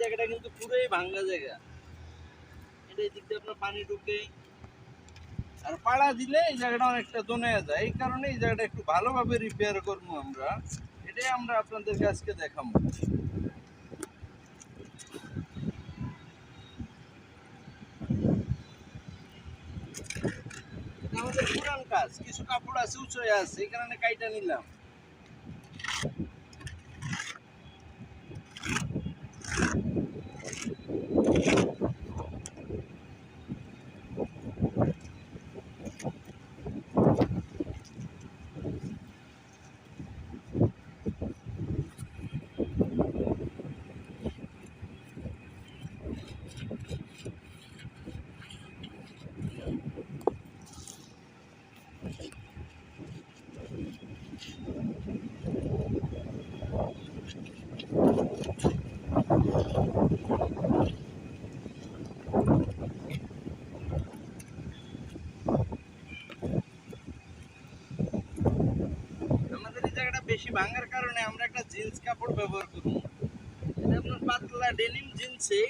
জায়গাটা কিন্তু পুরোই ভাঙ্গা জায়গা। এটা এই দিক দিয়ে আপনার পানি ঢুকে। আর পাড়া দিলে এই জায়গাটা অনেকটা দনে যায়। এই কারণে এই জায়গাটা একটু ভালোভাবে রিপেয়ার করব আমরা। এটাই আমরা আপনাদেরকে আজকে দেখাবো। আমাদের পুরান কাজ। কিছু কাপড় আছে উঁচু আছে, এই কারণে কাইটা নিলাম আমাদের এই জায়গাটা বেশি ভাঙার কারণে আমরা একটা জিন্স কাপড় ব্যবহার করি আপনার পাতলা ডেনিম জিন্সে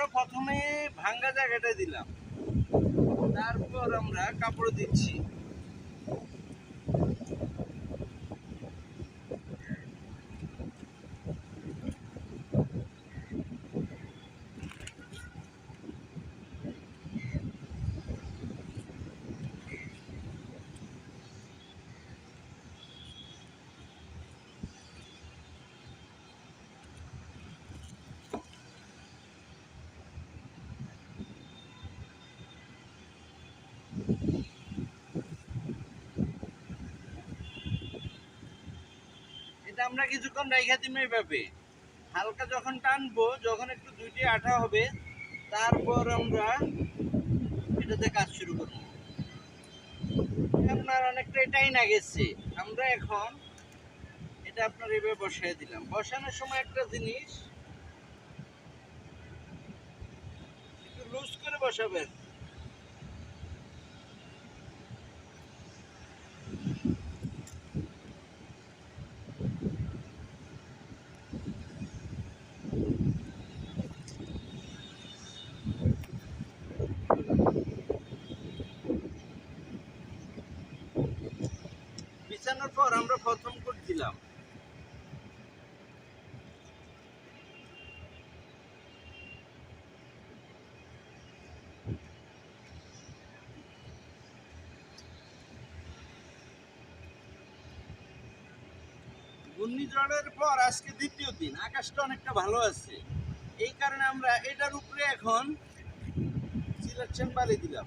আমরা প্রথমে ভাঙ্গা জায়গাটা দিলাম। তারপর আমরা কাপড় দিচ্ছি। এটা আমরা কিছুক্ষণ রেখে দিম এইভাবে হালকা যখন টানবো, যখন একটু দুইটি আঠা হবে, তারপর আমরা এটাতে কাজ শুরু করব। আপনার অনেকটাই টাইম গেছে। আমরা এখন এটা আপনার এভাবে বসাই দিলাম। বসানোর সময় একটা জিনিস, একটু লুজ করে বসাবেন। পর আমরা প্রথম কোট দিলাম ঘূর্ণিঝড়ের পর আজকে দ্বিতীয় দিন, আকাশটা অনেকটা ভালো আছে। এই কারণে আমরা এটার উপরে এখন সিলেকশন বালি দিলাম।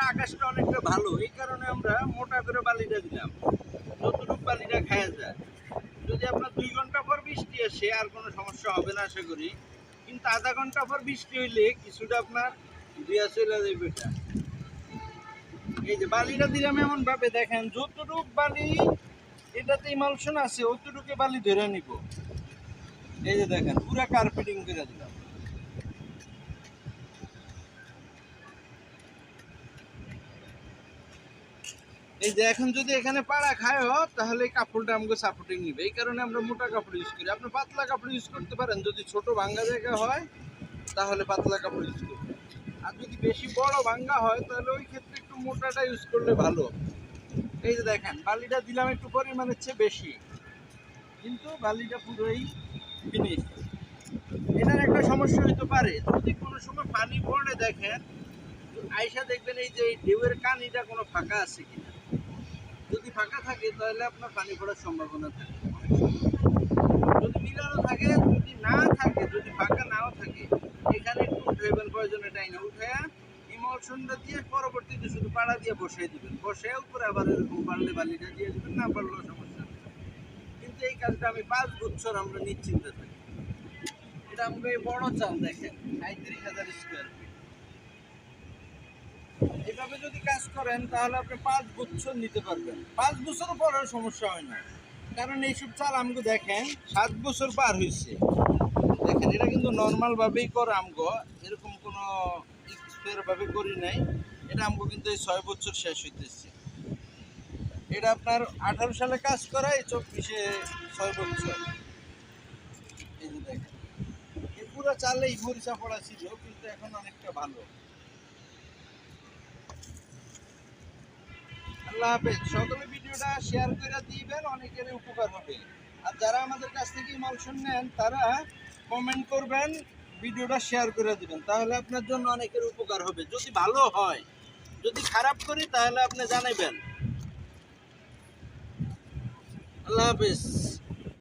আপনার আকাশটা অনেকটা ভালো, এই কারণে আমরা মোটা করে বালিটা দিলাম। যতটুকু বালিটা খাওয়া যায়। যদি আপনার দুই ঘণ্টা পর বৃষ্টি আসে, আর কোনো সমস্যা হবে না আশা করি। কিন্তু আধা ঘণ্টা পর বৃষ্টি হইলে কিছুটা আপনার দিয়া চলে যাবে এটা। এই যে বালিটা দিলাম এমন ভাবে দেখেন, যতটুক বালি এটাতে ইমালশন আছে, অতটুকু বালি ধরে নিব। এই যে দেখেন, পুরা কার্পেটিং করে দিলাম। এই যে এখন যদি এখানে পাড়া খায় হ, তাহলে এই কাপড়টা আমাকে সাপোর্টিং নিবে। এই কারণে আমরা মোটা কাপড় ইউজ করি। আপনি পাতলা কাপড় ইউজ করতে পারেন। যদি ছোট ভাঙ্গা জায়গা হয় তাহলে পাতলা কাপড় ইউজ করবেন আর যদি বেশি বড় ভাঙ্গা হয় তাহলে ওই ক্ষেত্রে একটু মোটাটা ইউজ করলে ভালো। এই যে দেখেন বালিটা দিলাম একটু পরিমাণের চেয়ে বেশি। কিন্তু বালিটা পুরোই ফিনিশ এটার একটা সমস্যা হতে পারে। যদি কোনো সময় পানি পড়ে দেখেন আয়সা দেখবেন এই যে এই ঢেউয়ের কানিটা কোনো ফাঁকা আছে কিনা। যদি ফাঁকা থাকে, তাহলে আপনার পানি পড়ার সম্ভাবনা থাকে। যদি মিলানো থাকে, যদি না থাকে, যদি ফাঁকা নাও থাকে, এখানে একটু উঠাইবেন প্রয়োজনে টাই না উঠায়া ইমোশনটা দিয়ে পরবর্তীতে শুধু পাড়া দিয়ে বসিয়ে দিবেন। বসে উপরে আবার এরকম পারলে বালিটা দিয়ে দেবেন, না পারলেও সমস্যা কিন্তু এই কাজটা আমি পাঁচ বছর আমরা নিশ্চিন্ত থাকি। এটা আমরা বড় চাল দেখেন সাঁত্রিশ হাজার স্কোয়ার এভাবে যদি কাজ করেন, তাহলে আপনি পাঁচ বছর নিতে পারবেন। পাঁচ বছর পরেও সমস্যা হয় না। কারণ এইসব চাল আমগো দেখেন, সাত বছর পার হয়েছে দেখেন, এটা কিন্তু নর্মাল ভাবেই করে আমগো। এরকম কোনো ভাবে করি নাই। এটা আমগো কিন্তু এই ছয় বছর শেষ হইতেছে। এটা আপনার আঠারো সালে কাজ করা, এই চব্বিশে ছয় বছর। এই যে দেখেন, এই পুরো চালেই মরিচা পড়া ছিল, কিন্তু এখন অনেকটা ভালো। আল্লাহ হাফেজ, সকলে ভিডিওটা শেয়ার করে দিবেন, অনেকের উপকার হবে। আর যারা আমাদের কাছ থেকে মাল নেন তারা কমেন্ট করবেন, ভিডিওটা শেয়ার করে দিবেন। তাহলে আপনার জন্য অনেকের উপকার হবে। যদি ভালো হয়, যদি খারাপ করি, তাহলে আপনি জানাবেন আল্লাহ হাফেজ।